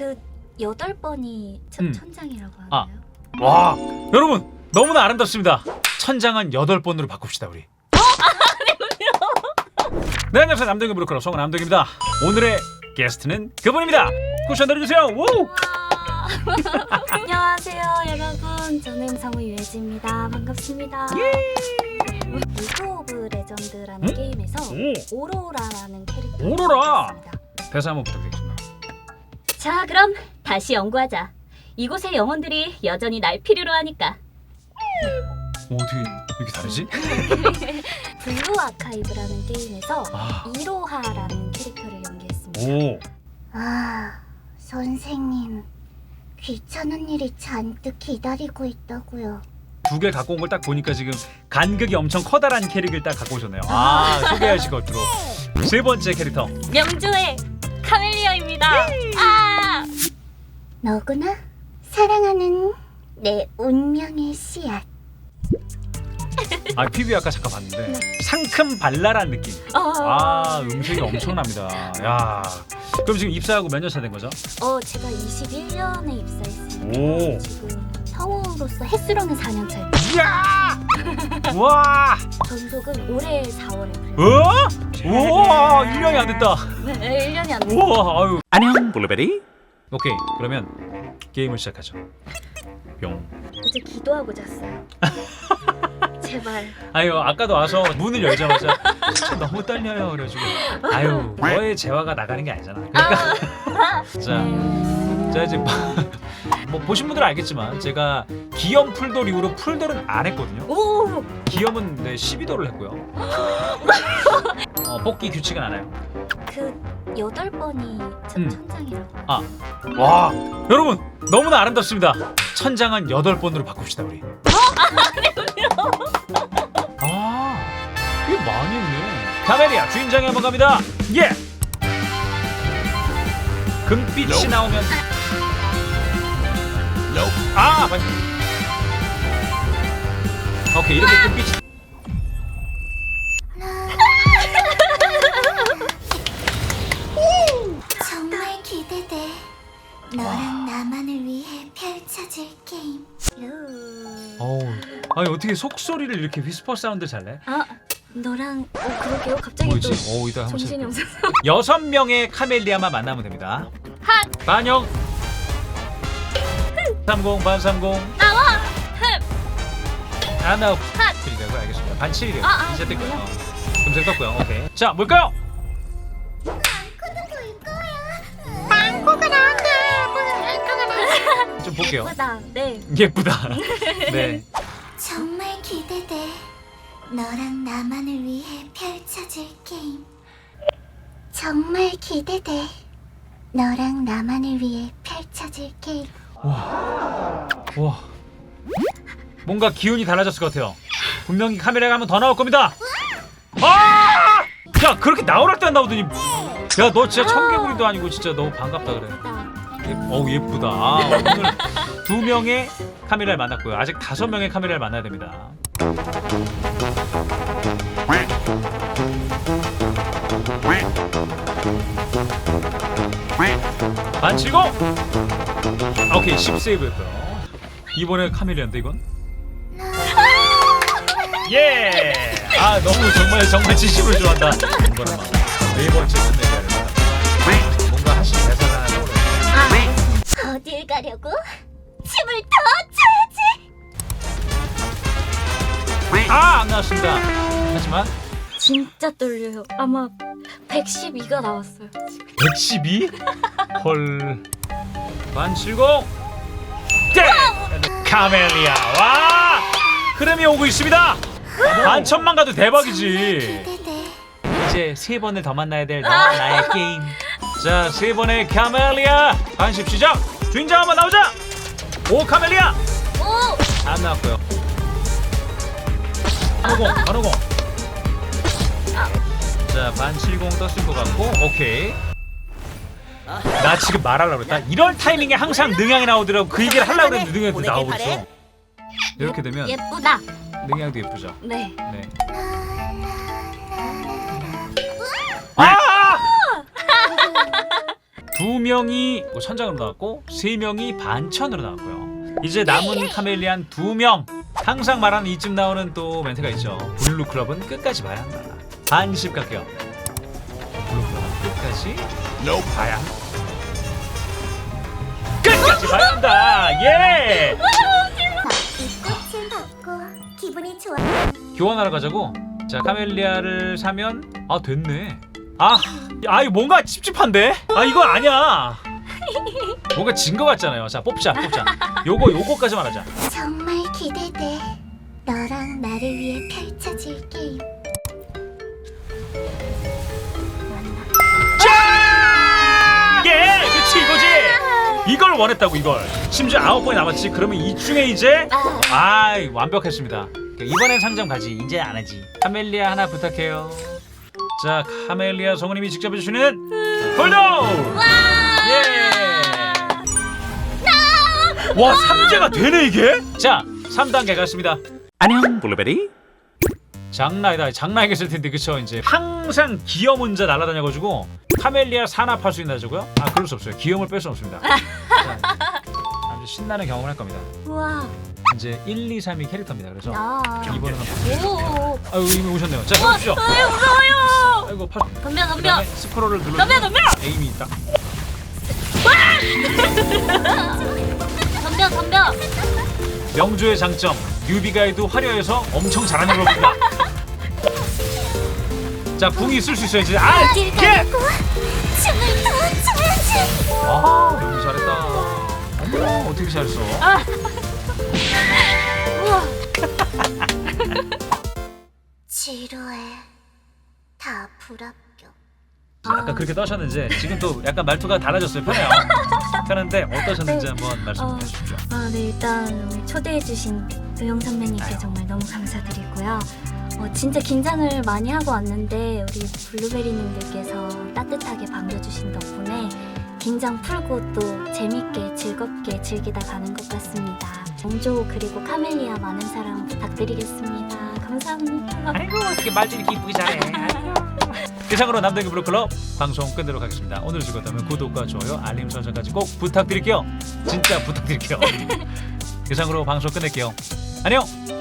그 여덟 번이 천, 음. 천장이라고 아. 하나요? 와 여러분 너무나 아름답습니다. 천장은 여덟 번으로 바꿉시다 우리. 네 안녕하세요 남동현 브로커 성은 남동입니다. 오늘의 게스트는 그분입니다. 쿠션 내려주세요. 우! 와. 안녕하세요 여러분 저는 성우 유혜지입니다 반갑습니다 리그 오브 레전드라는 음? 게임에서 오 오로라라는 캐릭터 오로라! 대사 한번 부탁드리겠습니다. 자, 그럼 다시 연구하자. 이곳의 영혼들이 여전히 날 필요로 하니까. 오, 어떻게 이렇게 다르지? 블루 아카이브라는 게임에서 아, 이로하라는 캐릭터를 연기했습니다 오 아, 선생님. 귀찮은 일이 잔뜩 기다리고 있다고요. 두 개 갖고 온 걸 딱 보니까 지금 간극이 엄청 커다란 캐릭을 딱 갖고 오셨네요. 아 소개하실 것으로 세 번째 캐릭터. 명조의 카멜리아입니다. 아! 너구나? 사랑하는 내 운명의 씨앗. 아 PV 아까 잠깐 봤는데 상큼 발랄한 느낌. 어. 아 음색이 엄청납니다. 야 그럼 지금 입사하고 몇 년 차 된 거죠? 어 제가 21년에 입사했습니다 오. 지금 성우로서 햇수로는 4년 차입니다 이야! 와! 전속은 올해 4월에 어? 우와 1년이 안 됐다. 네, 1년이 안 됐어요 우와 아유. 안녕 블루베리. 오케이 그러면 게임을 시작하죠. 뿅. 어제 기도하고 잤어요. 제발 아유 아까도 와서 문을 열자마자 진짜 너무 떨려요. 그래가지고 아유 너의 재화가 나가는 게 아니잖아. 그러니까 자, 자 이제 뭐 보신 분들은 알겠지만 제가 기염 풀돌 이후로 풀돌은 안 했거든요. 오! 기염은 네 12도를 했고요 어, 뽑기 규칙은 안 해요. 그 여덟 번이 천, 음. 천장이라고. 아. 와. 여러분 너무나 아름답습니다. 천장은 8번으로 바꿉시다 우리. 아 이게 많이 있네. 카메리아 주인장에 한번 갑니다. 예! 금빛이 나오면. 아 맞 오케이 이렇게 금빛이 아니 어떻게 속소리를 이렇게 휘스퍼 사운드 잘 내? 아 너랑 어 그러게요 갑자기 뭐지? 또어 이따 한번 정신이 찾아볼게요. 없어서 여섯 명의 카멜리아만 만나면 됩니다. 핫 반영. 30 반삼공 나와! 하나 핫! 7이라고 알겠습니다. 반 7이래요. 아, 아, 이제 뜰 거예요. 몰라. 어. 금색 떴고요. 오케이. 자 뭘까요? 좀 볼게요. 예쁘다 네 예쁘다. 네. 정말 기대돼. 너랑 나만을 위해 펼쳐질 게임. 정말 기대돼. 너랑 나만을 위해 펼쳐질 게임. 와. 뭔가 기운이 달라졌을 것 같아요. 분명히 카메라가 한번더 나올 겁니다. 아! 야 그렇게 나오랄 때안 나오더니 야 너 진짜 청개구리도 아니고 진짜 너무 반갑다 그래. 예, 어우 예쁘다. 아, 오늘 두 명의 카메라를 만났고요. 아직 다섯 명의 카메라를 만나야 됩니다. 반치고 오케이 10세이브였고요. 이번에 카메라인데 이건? 예! 아 너무 정말 정말 진심으로 좋아한다. 뭔가를 막네 번째 끝내기를 뭔가 하신 대사가 하나 떠오르네. 어딜 가려고? 춤을 더 아! 안 나왔습니다. 하지만 진짜 떨려요 아마 112가 나왔어요 112? 헐. 반칠공. 땡! 카멜리아. 와! 흐름이 오고 있습니다. 반천만 가도 대박이지. 이제 세 번을 더 만나야 될 나와 나의 게임. 자, 세 번의 카멜리아. 반십 시작. 주인장 한번 나오자. 오 카멜리아. 오! 안 나왔고요. 반오공, 반오공. 자, 반칠공 떴을 것 같고, 오케이. 나 지금 말하려고 그랬다. 이런 타이밍에 항상 능양이 나오더라고. 그 얘기를 하려고 했는데 능양도 나오고 있어. 이렇게 되면 예쁘다 능양도 예쁘죠. 네 네. 아! 두 명이 뭐 천장으로 나왔고 세 명이 반천으로 나왔고요. 이제 남은 카멜리안 두 명. 항상 말하는 이쯤 나오는 또 멘트가 있죠. 블루 클럽은 끝까지 봐야 한다. 반십 갈게요. 블루 클럽은 끝까지 봐야 한다. 끝까지 봐야 한다. 예. 이 꽃을 받고 기분이 좋아. 교환하러 가자고. 자 카멜리아를 사면 아 됐네. 아, 아 이거 뭔가 찝찝한데? 아 이거 아니야. 뭔가 진 거 같잖아요. 자 뽑자 뽑자. 요거 요거까지만 하자. 정말 기대돼. 너랑 나를 위해 펼쳐질 게임. 자! 예, 그치 이거지. 이걸 원했다고 이걸. 심지어 아홉 번이 남았지. 그러면 이 중에 이제 아 완벽했습니다. 이번엔 상점 가지. 이제 안 하지. 카멜리아 하나 부탁해요. 자 카멜리아 성우님이 직접 해주시는 홀도. 예. 와 삼재가 되네 이게? 자 3단계 갔습니다. 안녕 블루베리. 장난이다 장난이겠을 텐데 그쵸 이제 항상 기염 혼자 날아다녀가지고 카멜리아 산업할 수 있나 저고요? 아 그럴 수 없어요 기염을 뺄 수 없습니다 자, 아주 신나는 경험을 할 겁니다 우와. 이제 1, 2, 3이 캐릭터입니다 그래서 아. 한번 오. 아유 이미 오셨네요 자 보십시오 아유 무서워요. 아이고 팔 덤벼 덤벼. 그다음에 스크롤을 눌러 덤벼 덤벼. 에임이 있다 덤벼 덤벼. 명조의 장점 뉴비 가이도 화려해서 엄청 잘하는 겁니다 자 붕이 쓸수 이제 아! 길 예! 가고 춤을 더 춰야지. 아 잘했다 어머 어떻게 잘했어 우와. 지루해. 다 불합격. 아까 그렇게 떠셨는지 지금 또 약간 말투가 달라졌어요 편해요 편한데 어떠셨는지 한번 말씀 어. 해주십시오 아, 네, 일단 초대해주신 도영 선배님께 정말 너무 감사드리고요. 어, 진짜 긴장을 많이 하고 왔는데 우리 블루베리님들께서 따뜻하게 반겨주신 덕분에 긴장 풀고 또 재밌게 즐겁게 즐기다 가는 것 같습니다. 정조 그리고 카멜리아 많은 사랑 부탁드리겠습니다. 감사합니다. 아이고 어떻게 말도 이렇게 이쁘게 잘해 이 상으로 남대기 브로클럽 방송 끝내도록 하겠습니다. 오늘 즐거웠다면 구독과 좋아요 알림 설정까지 꼭 부탁드릴게요. 진짜 부탁드릴게요. 이상으로 방송 끝낼게요. 안녕